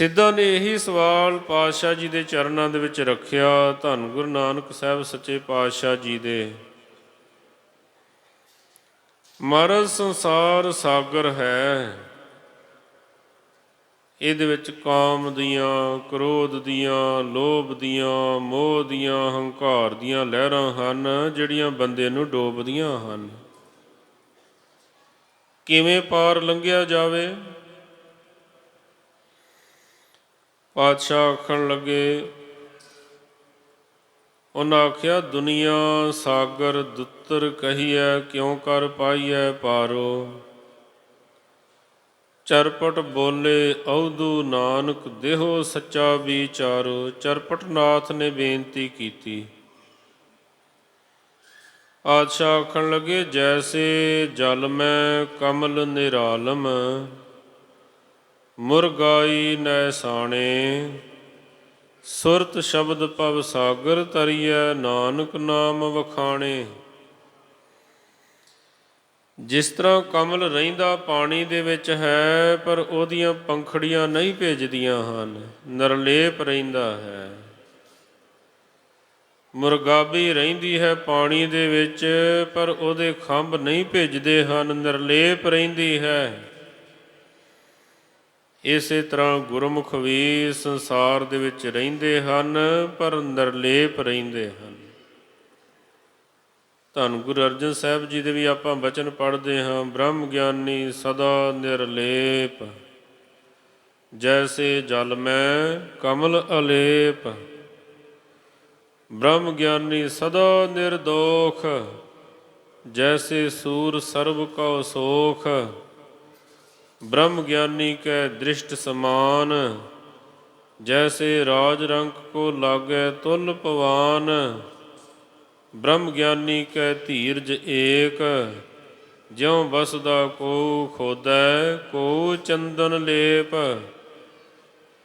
ਸਿੱਧਾ ਨੇ ਇਹੀ ਸਵਾਲ ਪਾਤਸ਼ਾਹ ਜੀ ਦੇ ਚਰਨਾਂ ਦੇ ਵਿੱਚ ਰੱਖਿਆ, ਧੰਨ ਗੁਰੂ ਨਾਨਕ ਸਾਹਿਬ ਸੱਚੇ ਪਾਤਸ਼ਾਹ ਜੀ ਦੇ। ਮਹਾਰਾਜ ਸੰਸਾਰ ਸਾਗਰ ਹੈ। ਇਹਦੇ ਵਿੱਚ ਕਾਮ ਦੀਆਂ, ਕ੍ਰੋਧ ਦੀਆਂ, ਲੋਭ ਦੀਆਂ, ਮੋਹ ਦੀਆਂ, ਹੰਕਾਰ ਦੀਆਂ ਲਹਿਰਾਂ ਹਨ, ਜਿਹੜੀਆਂ ਬੰਦੇ ਨੂੰ ਡੋਬਦੀਆਂ ਹਨ। ਕਿਵੇਂ ਪਾਰ ਲੰਘਿਆ ਜਾਵੇ? ਪਾਤਸ਼ਾਹ ਆਖਣ ਲੱਗੇ, ਉਹਨਾਂ ਆਖਿਆ, ਦੁਨੀਆ ਸਾਗਰ ਦੁੱਤਰ ਕਹੀਐ, ਕਿਉਂ ਕਰ ਪਾਈਐ ਪਾਰੋ? ਚਰਪਟ ਬੋਲੇ ਔਦੂ ਨਾਨਕ ਦੇਹੋ ਸੱਚਾ ਵਿਚਾਰੋ। ਚਰਪਟ ਨਾਥ ਨੇ ਬੇਨਤੀ ਕੀਤੀ। ਆਦਸ਼ਾਹ ਆਖਣ ਲੱਗੇ, ਜੈਸੇ ਜਲ ਮੈਂ ਕਮਲ ਨਿਰਾਲਮ ਮੁਰਗਾਈ ਨੈਸਾਣੇ ਸੁਰਤ ਸ਼ਬਦ ਪਵ ਸਾਗਰ ਤਰੀਐ ਨਾਨਕ ਨਾਮ ਵਖਾਣੇ। ਜਿਸ ਤਰ੍ਹਾਂ ਕਮਲ ਰਹਿੰਦਾ ਪਾਣੀ ਦੇ ਵਿੱਚ ਹੈ, ਪਰ ਉਹਦੀਆਂ ਪੰਖੜੀਆਂ ਨਹੀਂ ਭੇਜਦੀਆਂ ਹਨ, ਨਰਲੇਪ ਰਹਿੰਦਾ ਹੈ। ਮੁਰਗਾਬੀ ਰਹਿੰਦੀ ਹੈ ਪਾਣੀ ਦੇ ਵਿੱਚ, ਪਰ ਉਹਦੇ ਖੰਭ ਨਹੀਂ ਭੇਜਦੇ ਹਨ, ਨਿਰਲੇਪ ਰਹਿੰਦੀ ਹੈ। ਇਸੇ ਤਰ੍ਹਾਂ ਗੁਰਮੁਖ ਵੀ ਸੰਸਾਰ ਦੇ ਵਿੱਚ ਰਹਿੰਦੇ ਹਨ, ਪਰ ਨਿਰਲੇਪ ਰਹਿੰਦੇ ਹਨ। ਧੰਨ ਗੁਰੂ ਅਰਜਨ ਸਾਹਿਬ ਜੀ ਦੇ ਵੀ ਆਪਾਂ ਬਚਨ ਪੜ੍ਹਦੇ ਹਾਂ, ਬ੍ਰਹਮ ਗਿਆਨੀ ਸਦਾ ਨਿਰਲੇਪ। ਜੈਸੇ ਜਲ ਮੈਂ ਕਮਲ ਅਲੇਪ। ਬ੍ਰਹਮ ਗਿਆਨੀ ਸਦਾ ਨਿਰਦੋਖ। ਜੈਸੇ ਸੂਰ ਸਰਬ ਕਉ ਸੋਖ। ਬ੍ਰਹਮ ਗਿਆਨੀ ਕੈ ਦ੍ਰਿਸ਼ਟ ਸਮਾਨ, ਜੈਸੇ ਰਾਜ ਰੰਗ ਕੋ ਲਾਗੈ ਤੁਲ ਪਵਾਨ ਬ੍ਰਹਮ ਗਿਆਨੀ ਕੈ ਧੀਰਜ ਏਕ, ਜਿਉ ਬਸਦਾ ਕੋ ਖੋਦੈ, ਕੋ ਚੰਦਨ ਲੇਪ।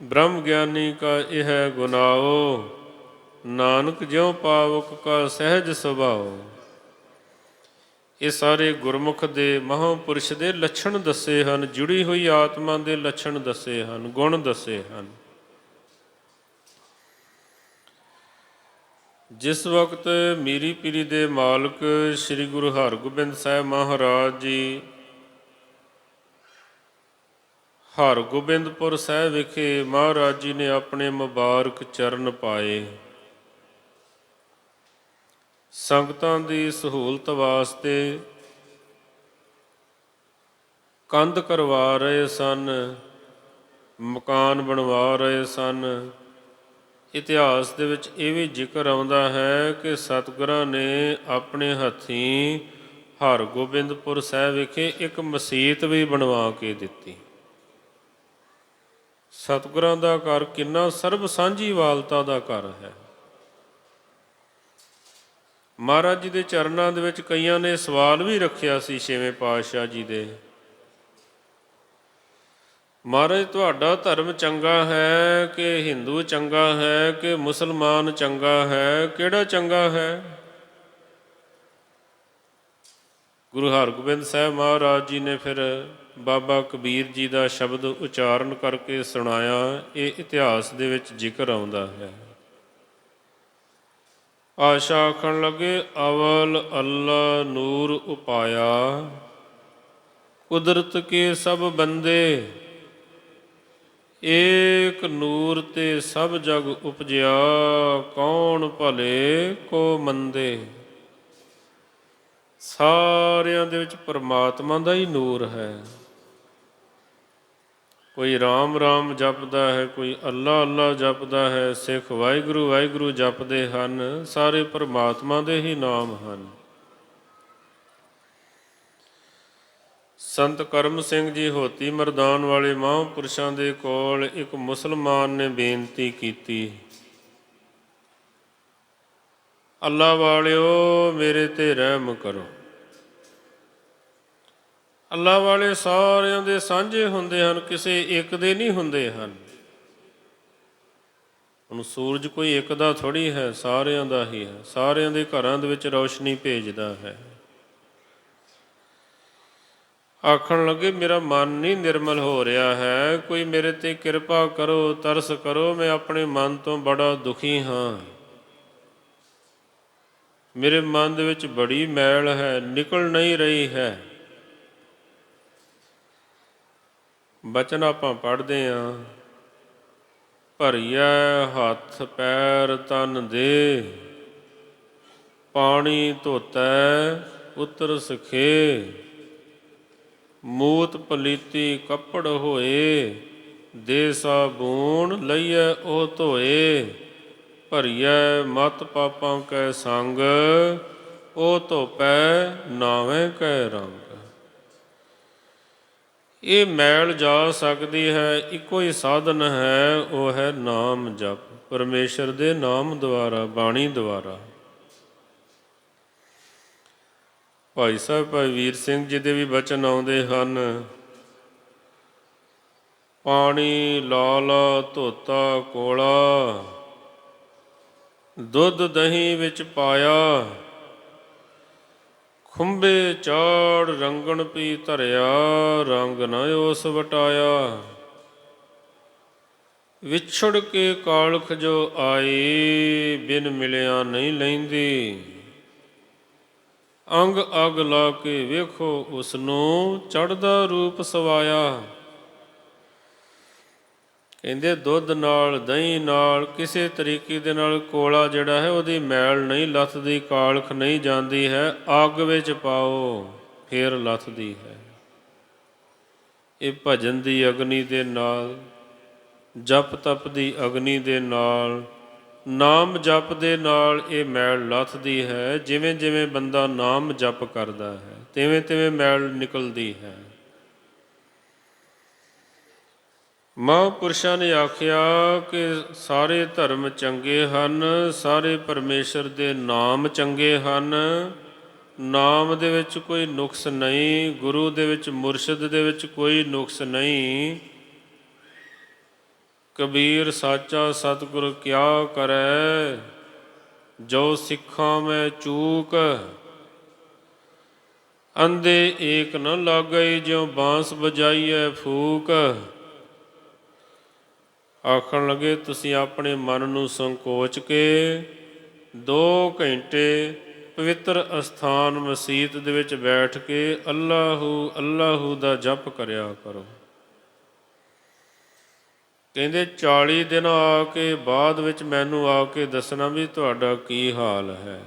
ਬ੍ਰਹਮ ਗਿਆਨੀ ਕਾ ਇਹ ਗੁਨਾਓ ਨਾਨਕ ਜਿਉ ਪਾਵਕ ਕਾ ਸਹਿਜ ਸੁਭਾਉ ਇਹ ਸਾਰੇ ਗੁਰਮੁਖ ਦੇ ਮਹਾਂਪੁਰਸ਼ ਦੇ ਲੱਛਣ ਦੱਸੇ ਹਨ, ਜੁੜੀ ਹੋਈ ਆਤਮਾ ਦੇ ਲੱਛਣ ਦੱਸੇ ਹਨ, ਗੁਣ ਦੱਸੇ ਹਨ। ਜਿਸ ਵਕਤ ਮੀਰੀ ਪੀਰੀ ਦੇ ਮਾਲਕ ਸ੍ਰੀ ਗੁਰੂ ਹਰਗੋਬਿੰਦ ਸਾਹਿਬ ਮਹਾਰਾਜ ਜੀ ਹਰਗੋਬਿੰਦਪੁਰ ਸਾਹਿਬ ਵਿਖੇ ਮਹਾਰਾਜ ਜੀ ਨੇ ਆਪਣੇ ਮੁਬਾਰਕ ਚਰਨ ਪਾਏ। ਸੰਗਤਾਂ ਦੀ ਸਹੂਲਤ ਵਾਸਤੇ ਕੰਧ ਕਰਵਾ ਰਹੇ ਸਨ, ਮਕਾਨ ਬਣਵਾ ਰਹੇ ਸਨ। ਇਤਿਹਾਸ ਦੇ ਵਿੱਚ ਇਹ ਵੀ ਜ਼ਿਕਰ ਆਉਂਦਾ ਹੈ ਕਿ ਸਤਿਗੁਰਾਂ ਨੇ ਆਪਣੇ ਹੱਥੀਂ ਹਰਗੋਬਿੰਦਪੁਰ ਸਾਹਿਬ ਵਿਖੇ ਇੱਕ ਮਸਜਿਦ ਵੀ ਬਣਵਾ ਕੇ ਦਿੱਤੀ। ਸਤਿਗੁਰਾਂ ਦਾ ਘਰ ਕਿੰਨਾ ਸਰਬ ਸਾਂਝੀ ਵਾਲਤਾ ਦਾ ਘਰ ਹੈ। ਮਹਾਰਾਜ ਜੀ ਦੇ ਚਰਨਾਂ ਦੇ ਵਿੱਚ ਕਈਆਂ ਨੇ ਸਵਾਲ ਵੀ ਰੱਖਿਆ ਸੀ ਛੇਵੇਂ ਪਾਤਸ਼ਾਹ ਜੀ ਦੇ। ਮਹਾਰਾਜ, ਤੁਹਾਡਾ ਧਰਮ ਚੰਗਾ ਹੈ ਕਿ ਹਿੰਦੂ ਚੰਗਾ ਹੈ ਕਿ ਮੁਸਲਮਾਨ ਚੰਗਾ ਹੈ? ਕਿਹੜਾ ਚੰਗਾ ਹੈ? ਗੁਰੂ ਹਰਗੋਬਿੰਦ ਸਾਹਿਬ ਮਹਾਰਾਜ ਜੀ ਨੇ ਫਿਰ ਬਾਬਾ ਕਬੀਰ ਜੀ ਦਾ ਸ਼ਬਦ ਉਚਾਰਨ ਕਰਕੇ ਸੁਣਾਇਆ, ਇਹ ਇਤਿਹਾਸ ਦੇ ਵਿੱਚ ਜ਼ਿਕਰ ਆਉਂਦਾ ਹੈ। ਆਸ਼ਾ ਆਖਣ ਲੱਗੇ, ਅਵਲ ਅੱਲਾ ਨੂਰ ਉਪਾਇਆ। ਕੁਦਰਤ ਕੇ ਸਭ ਬੰਦੇ, ਏਕ ਨੂਰ ਤੇ ਸਭ ਜਗ ਉਪਜਿਆ, ਕੌਣ ਭਲੇ ਕੋ ਮੰਦੇ? ਸਾਰਿਆਂ ਦੇ ਵਿੱਚ ਪਰਮਾਤਮਾ ਦਾ ਹੀ ਨੂਰ ਹੈ। ਕੋਈ ਰਾਮ ਰਾਮ ਜਪਦਾ ਹੈ, ਕੋਈ ਅੱਲਾ ਅੱਲਾ ਜਪਦਾ ਹੈ, ਸਿੱਖ ਵਾਹਿਗੁਰੂ ਵਾਹਿਗੁਰੂ ਜਪਦੇ ਹਨ, ਸਾਰੇ ਪਰਮਾਤਮਾ ਦੇ ਹੀ ਨਾਮ ਹਨ। ਸੰਤ ਕਰਮ ਸਿੰਘ ਜੀ ਹੋਤੀ ਮਰਦਾਨ ਵਾਲੇ ਮਹਾਂਪੁਰਸ਼ਾਂ ਦੇ ਕੋਲ ਇੱਕ ਮੁਸਲਮਾਨ ਨੇ ਬੇਨਤੀ ਕੀਤੀ। ਅੱਲਾ ਵਾਲਿਓ, ਮੇਰੇ ਤੇ ਰਹਿਮ ਕਰੋ। ਅੱਲਾ ਵਾਲੇ ਸਾਰਿਆਂ ਦੇ ਸਾਂਝੇ ਹੁੰਦੇ ਹਨ, ਕਿਸੇ ਇੱਕ ਦੇ ਨਹੀਂ ਹੁੰਦੇ ਹਨ। ਹੁਣ ਸੂਰਜ ਕੋਈ ਇੱਕ ਦਾ ਥੋੜੀ ਹੈ, ਸਾਰਿਆਂ ਦਾ ਹੀ ਹੈ। ਸਾਰਿਆਂ ਦੇ ਘਰਾਂ ਦੇ ਵਿੱਚ ਰੌਸ਼ਨੀ ਭੇਜਦਾ ਹੈ। ਆਖਣ ਲੱਗੇ, ਮੇਰਾ ਮਨ ਨਹੀਂ ਨਿਰਮਲ ਹੋ ਰਿਹਾ ਹੈ। ਕੋਈ ਮੇਰੇ ਤੇ ਕਿਰਪਾ ਕਰੋ, ਤਰਸ ਕਰੋ, ਮੈਂ ਆਪਣੇ ਮਨ ਤੋਂ ਬੜਾ ਦੁਖੀ ਹਾਂ। ਮੇਰੇ ਮਨ ਦੇ ਵਿੱਚ ਬੜੀ ਮੈਲ ਹੈ, ਨਿਕਲ ਨਹੀਂ ਰਹੀ ਹੈ। ਬਚਨ ਆਪਾਂ ਪੜ੍ਹਦੇ ਆਂ। ਭਰੀਐ ਹੱਥ ਪੈਰ ਤਨ ਦੇ, ਪਾਣੀ ਧੋਤੈ ਉਤਰ ਸਖੇ। ਮੂਤ ਪਲੀਤੀ ਕੱਪੜ ਹੋਏ, ਦੇ ਸਾਬੂਣ ਲਈਐ ਉਹ ਧੋਏ। ਭਰੀਐ ਮਤ ਪਾਪਾਂ ਕੈ ਸੰਗ, ਉਹ ਧੋਪੈ ਨਾਵੇਂ ਕੈ ਰੰਗ। ਇਹ ਮੈਲ ਜਾ ਸਕਦੀ ਹੈ, ਇੱਕੋ ਹੀ ਸਾਧਨ ਹੈ, ਉਹ ਹੈ ਨਾਮ ਜਪ। ਪਰਮੇਸ਼ਰ ਦੇ ਨਾਮ ਦੁਆਰਾ, ਬਾਣੀ ਦੁਆਰਾ। ਭਾਈ ਸਾਹਿਬ, ਭਾਈ ਵੀਰ ਸਿੰਘ ਜੀ ਦੇ ਵੀ ਬਚਨ ਆਉਂਦੇ ਹਨ। ਪਾਣੀ ਲਾਲ ਧੋਤਾ ਕੋਲਾ, ਦੁੱਧ ਦਹੀਂ ਵਿੱਚ ਪਾਇਆ। ਖੁੰਬੇ ਚਾੜ ਰੰਗਣ ਪੀ ਧਰਿਆ, ਰੰਗ ਨਾ ਉਸ ਵਟਾਇਆ। ਵਿਛੜ ਕੇ ਕਾਲਖ ਜੋ ਆਈ ਬਿਨ ਮਿਲਿਆ ਨਹੀਂ ਲੈਂਦੀ। ਅੰਗ ਅਗ ਲਾ ਕੇ ਵੇਖੋ ਉਸ ਨੂੰ ਚੜਦਾ ਰੂਪ ਸਵਾਇਆ। ਕਹਿੰਦੇ, ਦੁੱਧ ਨਾਲ, ਦਹੀਂ ਨਾਲ, ਕਿਸੇ ਤਰੀਕੇ ਦੇ ਨਾਲ ਕੋਲਾ ਜਿਹੜਾ ਹੈ, ਉਹਦੀ ਮੈਲ ਨਹੀਂ ਲੱਥਦੀ, ਕਾਲਖ ਨਹੀਂ ਜਾਂਦੀ ਹੈ, ਅੱਗ ਵਿੱਚ ਪਾਓ, ਫੇਰ ਲੱਥਦੀ ਹੈ। ਇਹ ਭਜਨ ਦੀ ਅਗਨੀ ਦੇ ਨਾਲ, ਜਪ ਤਪ ਦੀ ਅਗਨੀ ਦੇ ਨਾਲ, ਨਾਮ ਜਪ ਦੇ ਨਾਲ ਇਹ ਮੈਲ ਲੱਥਦੀ ਹੈ ਜਿਵੇਂ ਜਿਵੇਂ ਬੰਦਾ ਨਾਮ ਜਪ ਕਰਦਾ ਹੈ ਤਿਵੇਂ ਤਿਵੇਂ ਮੈਲ ਨਿਕਲਦੀ ਹੈ। ਮਹਾਂਪੁਰਸ਼ਾਂ ਨੇ ਆਖਿਆ ਕਿ ਸਾਰੇ ਧਰਮ ਚੰਗੇ ਹਨ, ਸਾਰੇ ਪਰਮੇਸ਼ਰ ਦੇ ਨਾਮ ਚੰਗੇ ਹਨ। ਨਾਮ ਦੇ ਵਿੱਚ ਕੋਈ ਨੁਕਸ ਨਹੀਂ, ਗੁਰੂ ਦੇ ਵਿੱਚ, ਮੁਰਸ਼ਿਦ ਦੇ ਵਿੱਚ ਕੋਈ ਨੁਕਸ ਨਹੀਂ। ਕਬੀਰ ਸਾਚਾ ਸਤਿਗੁਰ ਕਿਆ ਕਰੈ? ਜੋ ਸਿੱਖਾਂ ਮੈਂ ਚੂਕ ਅੰਦੇ ਏਕ ਨ ਲਾਗਈ, ਜਿਉ ਬਾਂਸ ਵਜਾਈਐ ਫੂਕ। ਆਖਣ ਲੱਗੇ, ਤੁਸੀਂ ਆਪਣੇ ਮਨ ਨੂੰ ਸੰਕੋਚ ਕੇ 2 ਘੰਟੇ ਪਵਿੱਤਰ ਅਸਥਾਨ ਮਸਜਿਦ ਦੇ ਵਿੱਚ ਬੈਠ ਕੇ ਅੱਲਾਹੂ ਅੱਲਾਹੂ ਦਾ ਜਪ ਕਰਿਆ ਕਰੋ। ਕਹਿੰਦੇ 40 ਦਿਨ ਆ ਕੇ ਬਾਅਦ ਵਿੱਚ ਮੈਨੂੰ ਆ ਕੇ ਦੱਸਣਾ ਵੀ ਤੁਹਾਡਾ ਕੀ ਹਾਲ ਹੈ।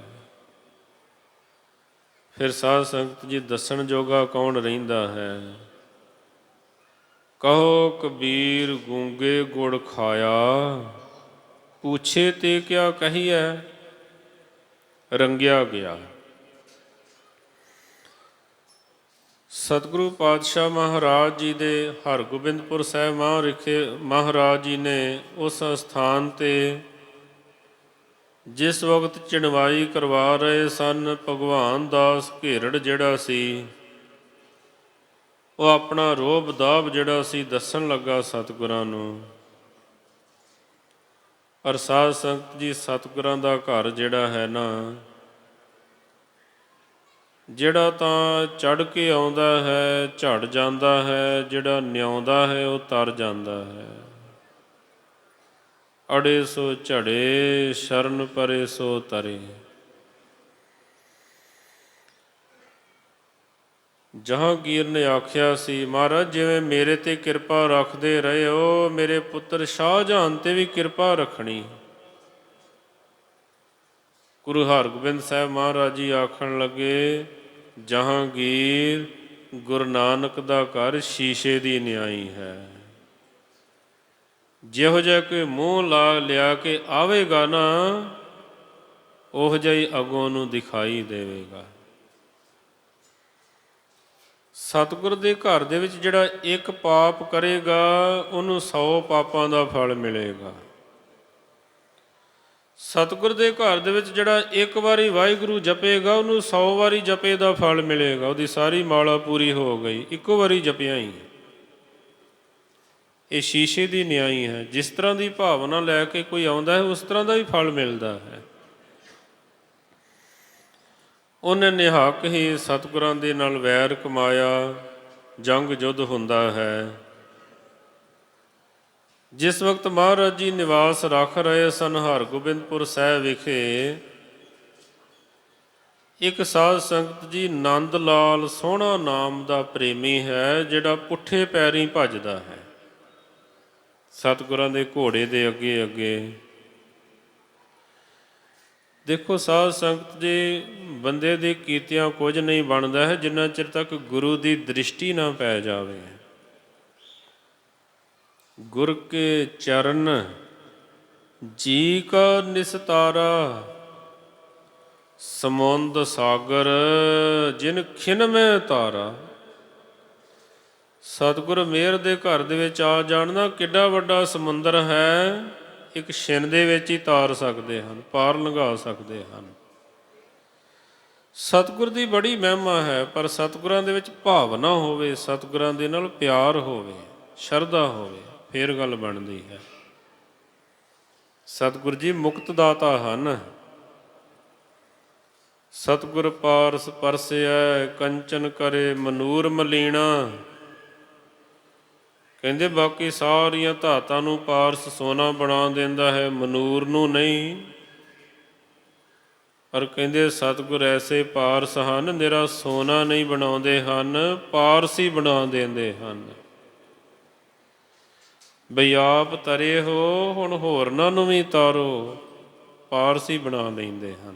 ਫਿਰ ਸਾਧ ਸੰਗਤ ਜੀ, ਦੱਸਣ ਜੋਗਾ ਕੌਣ ਰਹਿੰਦਾ ਹੈ? ਕਹੋ ਕਬੀਰ ਗੂੰਗੇ ਗੁੜ ਖਾਇਆ, ਪੁੱਛੇ ਤੇ ਕਿਆ ਕਹੀਐ, ਰੰਗਿਆ ਗਿਆ। ਸਤਿਗੁਰੂ ਪਾਤਸ਼ਾਹ ਮਹਾਰਾਜ ਜੀ ਦੇ ਹਰਗੋਬਿੰਦਪੁਰ ਸਾਹਿਬ ਮਹਾਰਿਖੇ ਮਹਾਰਾਜ ਜੀ ਨੇ ਉਸ ਸਥਾਨ ਤੇ ਜਿਸ ਵਕਤ ਚਿਣਵਾਈ ਕਰਵਾ ਰਹੇ ਸਨ, ਭਗਵਾਨ ਦਾਸ ਘੇਰੜ ਜਿਹੜਾ ਸੀ ਉਹ ਆਪਣਾ ਰੋਬ ਦਾਬ ਜਿਹੜਾ ਸੀ ਦੱਸਣ ਲੱਗਾ ਸਤਿਗੁਰਾਂ ਨੂੰ। ਅਰ ਸਾਧ ਸੰਗਤ ਜੀ, ਸਤਿਗੁਰਾਂ ਦਾ ਘਰ ਜਿਹੜਾ ਹੈ ਨਾ, ਜਿਹੜਾ ਤਾਂ ਚੜ ਕੇ ਆਉਂਦਾ ਹੈ, ਝੜ ਜਾਂਦਾ ਹੈ, ਜਿਹੜਾ ਨਿਆਉਂਦਾ ਹੈ, ਉਹ ਤਰ ਜਾਂਦਾ ਹੈ। ਅੜੇ ਸੋ ਝੜੇ, ਸ਼ਰਨ ਪਰੇ ਸੋ ਤਰੇ। ਜਹਾਂਗੀਰ ਨੇ ਆਖਿਆ ਸੀ, ਮਹਾਰਾਜ, ਜਿਵੇਂ ਮੇਰੇ ਤੇ ਕਿਰਪਾ ਰੱਖਦੇ ਰਹੇ ਹੋ, ਮੇਰੇ ਪੁੱਤਰ ਸ਼ਾਹਜਹਾਨ ਤੇ ਵੀ ਕਿਰਪਾ ਰੱਖਣੀ ਗੁਰੂ ਹਰਗੋਬਿੰਦ ਸਾਹਿਬ ਮਹਾਰਾਜ ਜੀ ਆਖਣ ਲੱਗੇ ਜਹਾਂਗੀਰ ਗੁਰੂ ਨਾਨਕ ਦਾ ਘਰ ਸ਼ੀਸ਼ੇ ਦੀ ਨਿਆਈ ਹੈ। ਜਿਹੋ ਜਿਹਾ ਕੋਈ ਮੂੰਹ ਲਾ ਲਿਆ ਕੇ ਆਵੇਗਾ ਨਾ, ਉਹ ਜਿਹਾ ਹੀ ਅਗੋਂ ਨੂੰ ਦਿਖਾਈ ਦੇਵੇਗਾ। ਸਤਿਗੁਰ ਦੇ ਘਰ ਦੇ ਵਿੱਚ ਜਿਹੜਾ ਇੱਕ ਪਾਪ ਕਰੇਗਾ, ਉਹਨੂੰ 100 ਪਾਪਾਂ ਦਾ ਫਲ ਮਿਲੇਗਾ। ਸਤਿਗੁਰ ਦੇ ਘਰ ਦੇ ਵਿੱਚ ਜਿਹੜਾ ਇੱਕ ਵਾਰੀ ਵਾਹਿਗੁਰੂ ਜਪੇਗਾ, ਉਹਨੂੰ 100 ਵਾਰੀ ਜਪੇ ਦਾ ਫਲ ਮਿਲੇਗਾ। ਉਹਦੀ ਸਾਰੀ ਮਾਲਾ ਪੂਰੀ ਹੋ ਗਈ। ਇੱਕੋ ਵਾਰੀ ਜਪਿਆ ਹੀ। ਇਹ ਸ਼ੀਸ਼ੇ ਦੀ ਨਿਆਈ ਹੈ। ਜਿਸ ਤਰ੍ਹਾਂ ਦੀ ਭਾਵਨਾ ਲੈ ਕੇ ਕੋਈ ਆਉਂਦਾ ਹੈ, ਉਸ ਤਰ੍ਹਾਂ ਦਾ ਹੀ ਫਲ ਮਿਲਦਾ ਹੈ। ਉਹਨੇ ਨਿਹੱਕ ਹੀ ਸਤਿਗੁਰਾਂ ਦੇ ਨਾਲ ਵੈਰ ਕਮਾਇਆ, ਜੰਗ ਜੁੱਧ ਹੁੰਦਾ ਹੈ। ਜਿਸ ਵਕਤ ਮਹਾਰਾਜ ਜੀ ਨਿਵਾਸ ਰੱਖ ਰਹੇ ਸਨ, ਹਰਗੋਬਿੰਦਪੁਰ ਸਾਹਿਬ ਵਿਖੇ, ਇੱਕ ਸਾਧ ਸੰਗਤ ਜੀ ਨੰਦ ਲਾਲ ਸੋਹਣਾ ਨਾਮ ਦਾ ਪ੍ਰੇਮੀ ਹੈ, ਜਿਹੜਾ ਪੁੱਠੇ ਪੈਰੀਂ ਭੱਜਦਾ ਹੈ। ਸਤਿਗੁਰਾਂ ਦੇ ਘੋੜੇ ਦੇ ਅੱਗੇ ਅੱਗੇ। ਦੇਖੋ ਸਾਧ ਸੰਗਤ ਜੀ ਬੰਦੇ ਦੇ ਕੀਤਿਆਂ ਕੁਝ ਨਹੀਂ ਬਣਦਾ ਹੈ, ਜਿੰਨਾ ਚਿਰ ਤੱਕ ਗੁਰੂ ਦੀ ਦ੍ਰਿਸ਼ਟੀ ਨਾ ਪੈ ਜਾਵੇ। ਗੁਰ ਕੇ ਚਰਨ, ਜੀ ਕਾ ਨਿਸਤਾਰਾ, ਸਮੁੰਦ ਸਾਗਰ, ਜਿਨ ਖਿਨ ਮੈਂ ਤਾਰਾ। ਸਤਿਗੁਰ ਮੇਰ ਦੇ ਘਰ ਦੇ ਵਿੱਚ ਆ ਜਾਣਨਾ ਕਿੱਡਾ ਵੱਡਾ ਸਮੁੰਦਰ ਹੈ, ਇੱਕ ਛਿਨ ਦੇ ਵਿੱਚ ਹੀ ਤਾਰ ਸਕਦੇ ਹਨ, ਪਾਰ ਲੰਘਾ ਸਕਦੇ ਹਨ। ਸਤਿਗੁਰ ਦੀ ਬੜੀ ਮਹਿਮਾ ਹੈ, ਪਰ ਸਤਿਗੁਰਾਂ ਦੇ ਵਿੱਚ ਭਾਵਨਾ ਹੋਵੇ, ਸਤਿਗੁਰਾਂ ਦੇ ਨਾਲ ਪਿਆਰ ਹੋਵੇ, ਸ਼ਰਧਾ ਹੋਵੇ, ਫੇਰ ਗੱਲ ਬਣਦੀ ਹੈ। ਸਤਿਗੁਰ ਜੀ ਮੁਕਤ ਦਾਤਾ ਹਨ। ਸਤਿਗੁਰ ਪਾਰਸ ਪਰਸਿਐ, ਕੰਚਨ ਕਰੇ ਮਨੂਰ ਮਲੀਣਾ। ਕਹਿੰਦੇ ਬਾਕੀ ਸਾਰੀਆਂ ਧਾਤਾਂ ਨੂੰ ਪਾਰਸ ਸੋਨਾ ਬਣਾ ਦਿੰਦਾ ਹੈ, ਮਨੂਰ ਨੂੰ ਨਹੀਂ। ਪਰ ਕਹਿੰਦੇ, ਸਤਿਗੁਰ ਐਸੇ ਪਾਰਸ ਹਨ, ਨਿਰਾ ਸੋਨਾ ਨਹੀਂ ਬਣਾਉਂਦੇ ਹਨ, ਪਾਰਸ ਹੀ ਬਣਾ ਦਿੰਦੇ ਹਨ। ਬਈ ਆਪ ਤਰੇ ਹੋ, ਹੁਣ ਹੋਰਨਾਂ ਨੂੰ ਵੀ ਤਾਰੋ, ਪਾਰਸ ਹੀ ਬਣਾ ਲੈਂਦੇ ਹਨ।